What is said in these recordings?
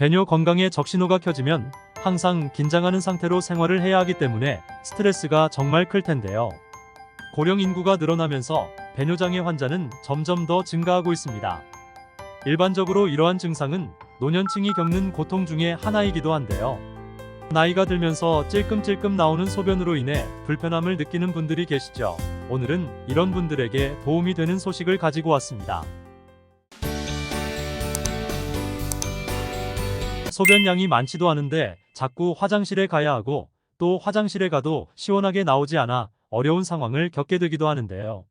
배뇨 건강에 적신호가 켜지면 항상 긴장하는 상태로 생활을 해야 하기 때문에 스트레스가 정말 클 텐데요. 고령 인구가 늘어나면서 배뇨장애 환자는 점점 더 증가하고 있습니다. 일반적으로 이러한 증상은 노년층이 겪는 고통 중에 하나이기도 한데요. 나이가 들면서 찔끔찔끔 나오는 소변으로 인해 불편함을 느끼는 분들이 계시죠. 오늘은 이런 분들에게 도움이 되는 소식을 가지고 왔습니다. 소변량이 많지도 않은데 자꾸 화장실에 가야 하고 또 화장실에 가도 시원하게 나오지 않아 어려운 상황을 겪게 되기도 하는데요.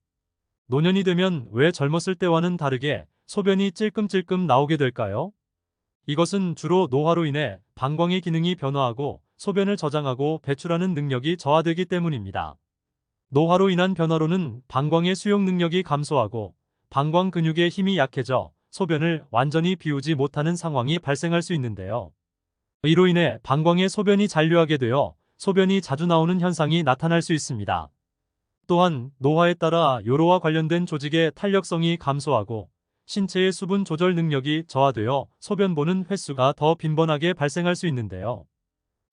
노년이 되면 왜 젊었을 때와는 다르게 소변이 찔끔찔끔 나오게 될까요? 이것은 주로 노화로 인해 방광의 기능이 변화하고 소변을 저장하고 배출하는 능력이 저하되기 때문입니다. 노화로 인한 변화로는 방광의 수용 능력이 감소하고 방광 근육의 힘이 약해져 소변을 완전히 비우지 못하는 상황이 발생할 수 있는데요. 이로 인해 방광의 소변이 잔류하게 되어 소변이 자주 나오는 현상이 나타날 수 있습니다. 또한 노화에 따라 요로와 관련된 조직의 탄력성이 감소하고 신체의 수분 조절 능력이 저하되어 소변 보는 횟수가 더 빈번하게 발생할 수 있는데요.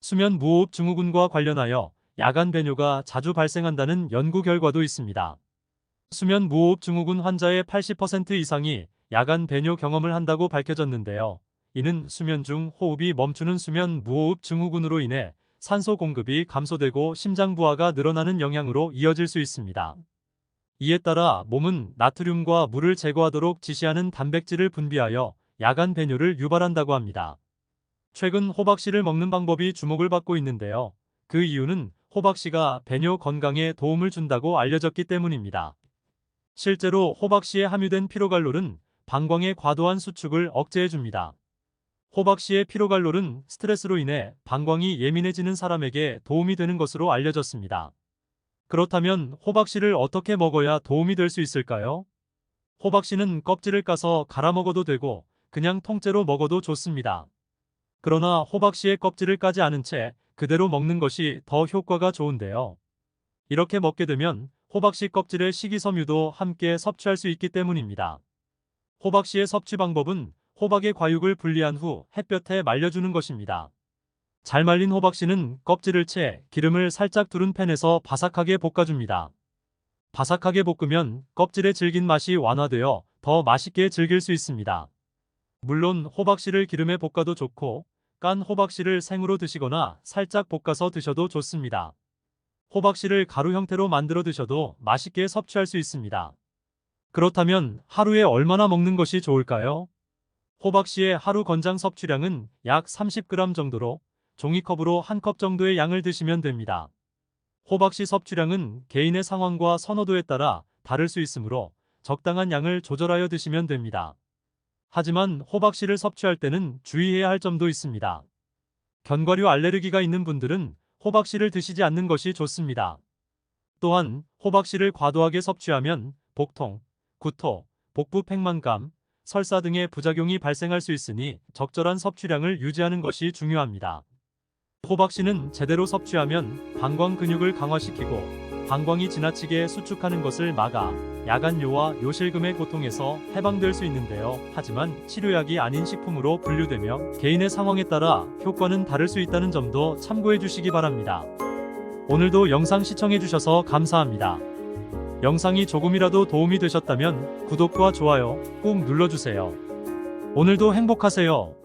수면 무호흡 증후군과 관련하여 야간 배뇨가 자주 발생한다는 연구 결과도 있습니다. 수면 무호흡 증후군 환자의 80% 이상이 야간 배뇨 경험을 한다고 밝혀졌는데요. 이는 수면 중 호흡이 멈추는 수면 무호흡 증후군으로 인해 산소 공급이 감소되고 심장 부하가 늘어나는 영향으로 이어질 수 있습니다. 이에 따라 몸은 나트륨과 물을 제거하도록 지시하는 단백질을 분비하여 야간 배뇨를 유발한다고 합니다. 최근 호박씨를 먹는 방법이 주목을 받고 있는데요. 그 이유는 호박씨가 배뇨 건강에 도움을 준다고 알려졌기 때문입니다. 실제로 호박씨에 함유된 피로갈롤은 방광의 과도한 수축을 억제해줍니다. 호박씨의 피로갈롤은 스트레스로 인해 방광이 예민해지는 사람에게 도움이 되는 것으로 알려졌습니다. 그렇다면 호박씨를 어떻게 먹어야 도움이 될 수 있을까요? 호박씨는 껍질을 까서 갈아 먹어도 되고 그냥 통째로 먹어도 좋습니다. 그러나 호박씨의 껍질을 까지 않은 채 그대로 먹는 것이 더 효과가 좋은데요. 이렇게 먹게 되면 호박씨 껍질의 식이섬유도 함께 섭취할 수 있기 때문입니다. 호박씨의 섭취 방법은 호박의 과육을 분리한 후 햇볕에 말려주는 것입니다. 잘 말린 호박씨는 껍질을 채 기름을 살짝 두른 팬에서 바삭하게 볶아줍니다. 바삭하게 볶으면 껍질의 질긴 맛이 완화되어 더 맛있게 즐길 수 있습니다. 물론 호박씨를 기름에 볶아도 좋고 깐 호박씨를 생으로 드시거나 살짝 볶아서 드셔도 좋습니다. 호박씨를 가루 형태로 만들어 드셔도 맛있게 섭취할 수 있습니다. 그렇다면 하루에 얼마나 먹는 것이 좋을까요? 호박씨의 하루 권장 섭취량은 약 30g 정도로 종이컵으로 한 컵 정도의 양을 드시면 됩니다. 호박씨 섭취량은 개인의 상황과 선호도에 따라 다를 수 있으므로 적당한 양을 조절하여 드시면 됩니다. 하지만 호박씨를 섭취할 때는 주의해야 할 점도 있습니다. 견과류 알레르기가 있는 분들은 호박씨를 드시지 않는 것이 좋습니다. 또한 호박씨를 과도하게 섭취하면 복통, 구토, 복부 팽만감, 설사 등의 부작용이 발생할 수 있으니 적절한 섭취량을 유지하는 것이 중요합니다. 호박씨는 제대로 섭취하면 방광 근육을 강화시키고 방광이 지나치게 수축하는 것을 막아 야간요와 요실금의 고통에서 해방될 수 있는데요. 하지만 치료약이 아닌 식품으로 분류되며 개인의 상황에 따라 효과는 다를 수 있다는 점도 참고해 주시기 바랍니다. 오늘도 영상 시청해 주셔서 감사합니다. 영상이 조금이라도 도움이 되셨다면 구독과 좋아요 꾹 눌러주세요. 오늘도 행복하세요.